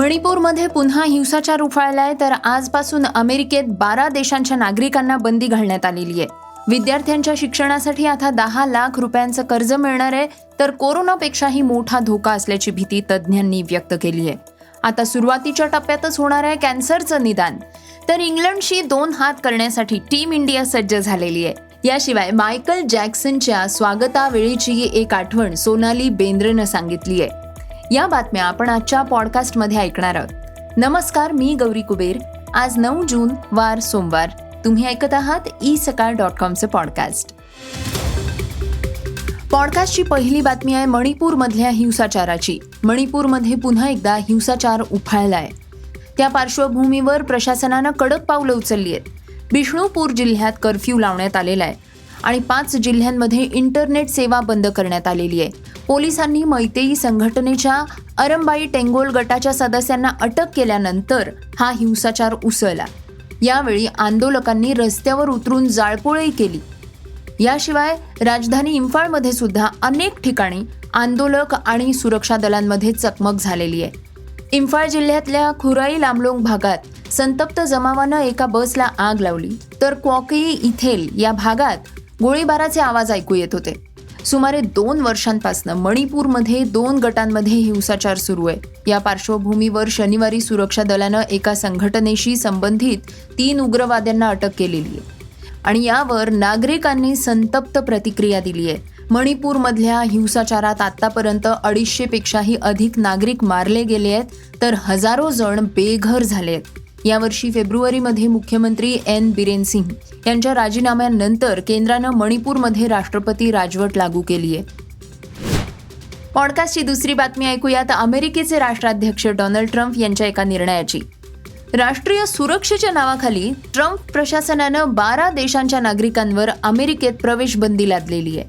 मणिपूरमध्ये पुन्हा हिंसाचार उफाळलाय तर आजपासून अमेरिकेत बारा देशांच्या नागरिकांना बंदी घालण्यात आलेली आहे. विद्यार्थ्यांच्या शिक्षणासाठी आता दहा लाख रुपयांचं कर्ज मिळणार आहे तर कोरोनापेक्षाही मोठा धोका असल्याची भीती तज्ज्ञांनी व्यक्त केली आहे. आता सुरुवातीच्या टप्प्यातच होणार आहे कॅन्सरचं निदान. तर इंग्लंडशी दोन हात करण्यासाठी टीम इंडिया सज्ज झालेली आहे. याशिवाय मायकल जॅक्सनच्या स्वागतावेळीची एक आठवण सोनाली बेंद्रेनं सांगितली आहे. या बातम्या आपण आजच्या पॉडकास्टमध्ये ऐकणार आहोत. नमस्कार मी गौरी कुबेर. आज नऊ जून वार सोमवार. तुम्ही ऐकत आहात ई सकाळ डॉट कॉमचे पॉडकास्ट पॉडकास्टची पहिली बातमी आहे मणिपूरमधल्या हिंसाचाराची. मणिपूरमध्ये पुन्हा एकदा हिंसाचार उफाळलाय. त्या पार्श्वभूमीवर प्रशासनानं कडक पावलं उचलली आहेत. बिष्णूपूर जिल्ह्यात कर्फ्यू लावण्यात आलेला आहे. आणि पाच जिल्ह्यांमध्ये इंटरनेट सेवा बंद करण्यात आलेली आहे. पोलिसांनी मैतेई संघटनेच्या अरंबाई टेंगोल गटाच्या सदस्यांना अटक केल्यानंतर हा हिंसाचार उसळला. यावेळी आंदोलकांनी रस्त्यावर उतरून जाळपोळही केली. याशिवाय राजधानी इम्फाळमध्ये सुद्धा अनेक ठिकाणी आंदोलक आणि सुरक्षा दलांमध्ये चकमक झालेली आहे. इम्फाळ जिल्ह्यातल्या खुराई लांबलोंग भागात संतप्त जमावानं एका बसला आग लावली. तर क्वॉकई इथेल या भागात गोळीबाराचे आवाज ऐकू येत होते. सुमारे दोन वर्षांपासून मणिपूरमध्ये दोन गटांमध्ये हिंसाचार सुरू आहे. या पार्श्वभूमीवर शनिवारी सुरक्षा दलानं एका संघटनेशी संबंधित तीन उग्रवाद्यांना अटक केलेली आहे. आणि यावर नागरिकांनी संतप्त प्रतिक्रिया दिली आहे. मणिपूरमधल्या हिंसाचारात आतापर्यंत अडीचशेपेक्षाही अधिक नागरिक मारले गेले आहेत तर हजारो जण बेघर झाले आहेत. यावर्षी फेब्रुवारीमध्ये मुख्यमंत्री एन. बिरेन सिंग यांच्या राजीनाम्यानंतर केंद्रानं मणिपूरमध्ये राष्ट्रपती राजवट लागू केली आहे पॉडकास्टची दुसरी बातमी ऐकूयात. अमेरिकेचे राष्ट्राध्यक्ष डोनाल्ड ट्रम्प यांच्या एका निर्णयाची. राष्ट्रीय सुरक्षेच्या नावाखाली ट्रम्प प्रशासनानं बारा देशांच्या नागरिकांवर अमेरिकेत प्रवेश बंदी लादलेली आहे.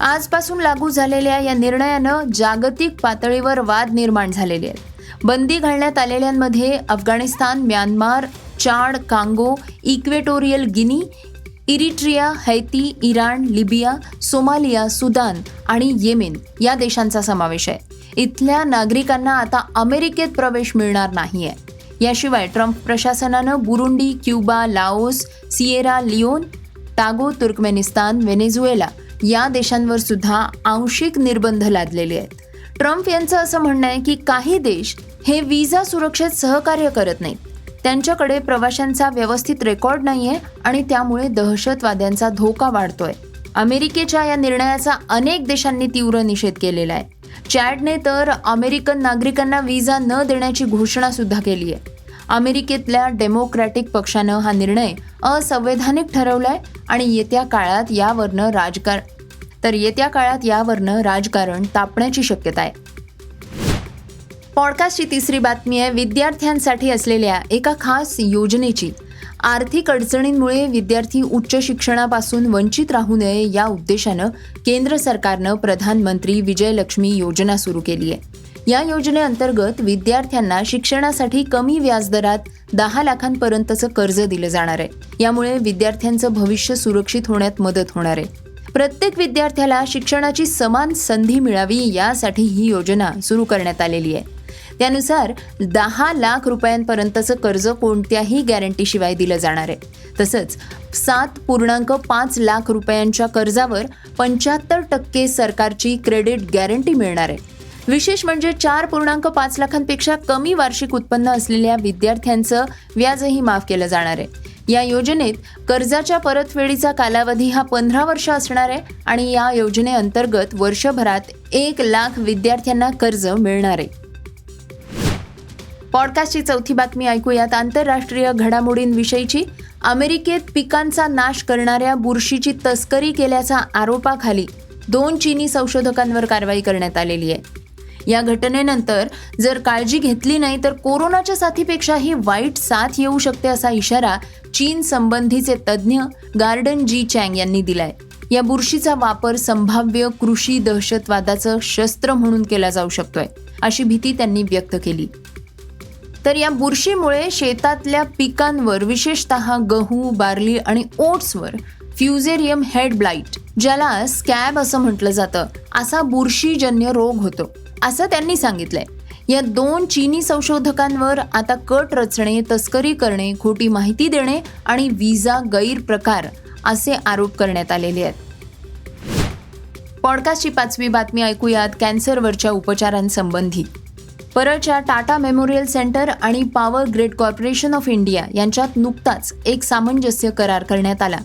आजपासून लागू झालेल्या या निर्णयानं जागतिक पातळीवर वाद निर्माण झालेले आहेत. बंदी घालण्यात आलेल्यांमध्ये Afghanistan Myanmar Chad Congo Equatorial Guinea Eritrea Haiti Iran Libya Somalia Sudan आणि येमेन या देशांचा समावेश आहे. इथल्या नागरिकांना आता अमेरिकेत प्रवेश मिळणार नाही आहे याशिवाय ट्रम्प प्रशासनानं Burundi Cuba Laos Sierra Leone Togo Turkmenistan Venezuela या देशांवर सुद्धा आंशिक निर्बंध लादलेले आहेत. ट्रम्प यांचं असं म्हणणं आहे की काही देश हे विजा सुरक्षेत सहकार्य करत नाहीत. त्यांच्याकडे प्रवाशांचा व्यवस्थित रेकॉर्ड नाही आहे आणि त्यामुळे दहशतवाद्यांचा धोका वाढतोय. अमेरिकेच्या या निर्णयाचा अनेक देशांनी तीव्र निषेध केलेला आहे. चॅडने तर अमेरिकन नागरिकांना विजा न देण्याची घोषणा सुद्धा केली आहे. अमेरिकेतल्या डेमोक्रॅटिक पक्षानं हा निर्णय असंवैधानिक ठरवलाय आणि येत्या काळात यावरनं राजकारण तर येत्या काळात यावरनं राजकारण तापण्याची शक्यता आहे. पॉडकास्टची तिसरी बातमी आहे विद्यार्थ्यांसाठी असलेल्या एका खास योजनेची. आर्थिक अडचणींमुळे विद्यार्थी उच्च शिक्षणापासून वंचित राहू नये या उद्देशानं केंद्र सरकारनं प्रधानमंत्री विजयलक्ष्मी योजना सुरू केली आहे. या योजनेअंतर्गत विद्यार्थ्यांना शिक्षणासाठी कमी व्याजदरात दहा लाखांपर्यंतचं कर्ज दिलं जाणार आहे. यामुळे विद्यार्थ्यांचं भविष्य सुरक्षित होण्यात मदत होणार आहे. प्रत्येक विद्यार्थ्याला शिक्षणाची समान संधी मिळावी यासाठी ही योजना सुरू करण्यात आलेली आहे. त्यानुसार दहा लाख रुपयांपर्यंतचं कर्ज कोणत्याही गॅरंटीशिवाय दिलं जाणार आहे. तसंच सात पूर्णांक पाच लाख रुपयांच्या कर्जावर पंच्याहत्तर टक्के सरकारची क्रेडिट गॅरंटी मिळणार आहे. विशेष म्हणजे चार पूर्णांक पाच लाखांपेक्षा कमी वार्षिक उत्पन्न असलेल्या विद्यार्थ्यांचं व्याजही माफ केलं जाणार आहे. या योजनेत कर्जाच्या परतफेडीचा कालावधी हा पंधरा वर्ष असणार आहे आणि या योजनेअंतर्गत वर्षभरात एक लाख विद्यार्थ्यांना कर्ज मिळणार आहे. पॉडकास्टची चौथी बातमी ऐकूयात. आंतरराष्ट्रीय घडामोडींविषयीची. अमेरिकेत पिकांचा नाश करणाऱ्या बुरशीची तस्करी केल्याच्या आरोपाखाली दोन चीनी संशोधकांवर कारवाई करण्यात आलेली आहे. या घटनेनंतर जर काळजी घेतली नाही तर कोरोनाच्या साथीपेक्षाही वाईट साथ येऊ शकते असा इशारा चीन संबंधीचे तज्ज्ञ गार्डन जी चँग यांनी दिलाय. या बुरशीचा वापर संभाव्य कृषी दहशतवादाचं शस्त्र म्हणून केला जाऊ शकतोय अशी भीती त्यांनी व्यक्त केली. तर या बुरशीमुळे शेतातल्या पिकांवर विशेषतः गहू बार्ली आणि ओट्सवर फ्युझेरियम हेड ब्लाइट ज्याला स्कॅब असं म्हटलं जातं असा बुरशीजन्य रोग होतो असं त्यांनी सांगितलंय. या दोन चीनी संशोधकांवर आता कट रचणे तस्करी करणे खोटी माहिती देणे आणि विजा गैरप्रकार असे आरोप करण्यात आलेले आहेत. पॉडकास्टची पाचवी बातमी ऐकूयात कॅन्सरवरच्या उपचारांसंबंधी. परळच्या टाटा मेमोरियल सेंटर आणि power grid corporation of India यांच्यात नुकताच एक सामंजस्य करार करण्यात आला.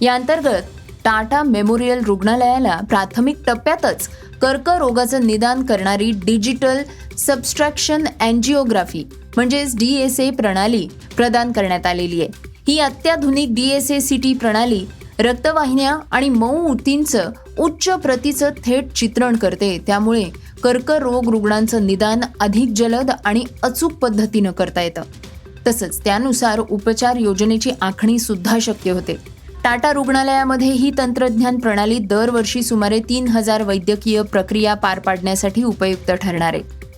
या अंतर्गत टाटा मेमोरियल रुग्णालयाला प्राथमिक टप्प्यातच कर्करोगाचं निदान करणारी डिजिटल सबस्ट्रॅक्शन अँजिओग्राफी म्हणजेच डी एस ए प्रणाली प्रदान करण्यात आलेली आहे. ही अत्याधुनिक D S A C T प्रणाली रक्तवाहिन्या आणि मऊ ऊतींचं उच्च प्रतीचं थेट चित्रण करते. त्यामुळे कर्करोग रुग्णांचं निदान अधिक जलद आणि अचूक पद्धतीनं करता येतं. तसंच त्यानुसार उपचार योजनेची आखणी सुद्धा शक्य होते. टाटा रुग्णालयामध्ये ही तंत्रज्ञान प्रणाली दरवर्षी सुमारे तीन हजार वैद्यकीय प्रक्रिया पार पाडण्यासाठी उपयुक्त ठरणार आहे.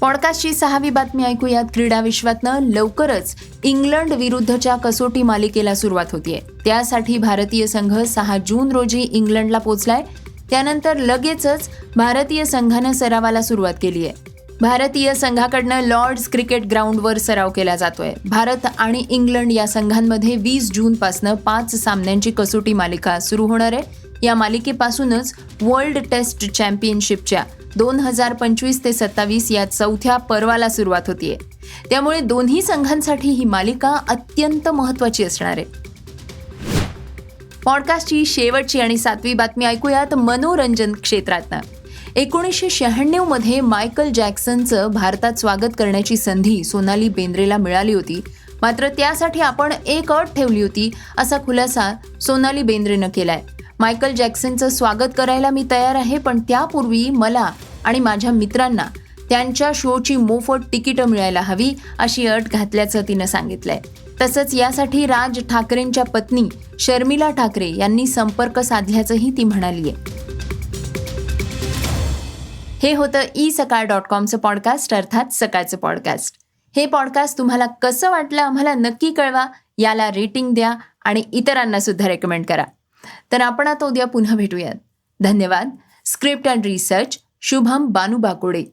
पॉडकास्टची सहावी बातमी ऐकूयात क्रीडा विश्वातनं लवकरच इंग्लंड विरुद्धच्या कसोटी मालिकेला सुरुवात होतीये. त्यासाठी भारतीय संघ सहा जून रोजी इंग्लंडला पोहोचलाय त्यानंतर लगेचच भारतीय संघानं सरावाला सुरुवात केली आहे भारतीय संघाकडनं लॉर्ड्स क्रिकेट ग्राउंडवर सराव केला जातोय. भारत आणि इंग्लंड या संघांमध्ये वीस जूनपासनं पाच सामन्यांची कसोटी मालिका सुरू होणार आहे. या मालिकेपासूनच वर्ल्ड टेस्ट चॅम्पियनशिपच्या दोन हजार पंचवीस ते सत्तावीस या चौथ्या पर्वाला सुरुवात होतीये. त्यामुळे दोन्ही संघांसाठी ही मालिका अत्यंत महत्त्वाची असणार आहे. पॉडकास्टची शेवटची आणि सातवी बातमी ऐकूयात मनोरंजन क्षेत्रातनं. एकोणीसशे शहाण्णवमध्ये मायकल जॅक्सनचं भारतात स्वागत करण्याची संधी सोनाली बेंद्रेला मिळाली होती. मात्र त्यासाठी आपण एक अट ठेवली होती असा खुलासा सोनाली बेंद्रेनं केलाय. मायकल जॅक्सनचं स्वागत करायला मी तयार आहे पण त्यापूर्वी मला आणि माझ्या मित्रांना त्यांच्या शोची मोफत तिकीटं मिळायला हवी अशी अट घातल्याचं तिनं सांगितलंय. तसंच यासाठी राज ठाकरेंच्या पत्नी शर्मिला ठाकरे यांनी संपर्क साधल्याचंही ती म्हणाली आहे हे होतं ई सकाळ डॉट कॉमचं पॉडकास्ट अर्थात सकाळचं पॉडकास्ट. हे पॉडकास्ट तुम्हाला कसं वाटलं आम्हाला नक्की कळवा याला रेटिंग द्या आणि इतरांना सुद्धा रेकमेंड करा. तर आपण आता उद्या पुन्हा भेटूयात. धन्यवाद. Script and research Shubham Banu Bakode.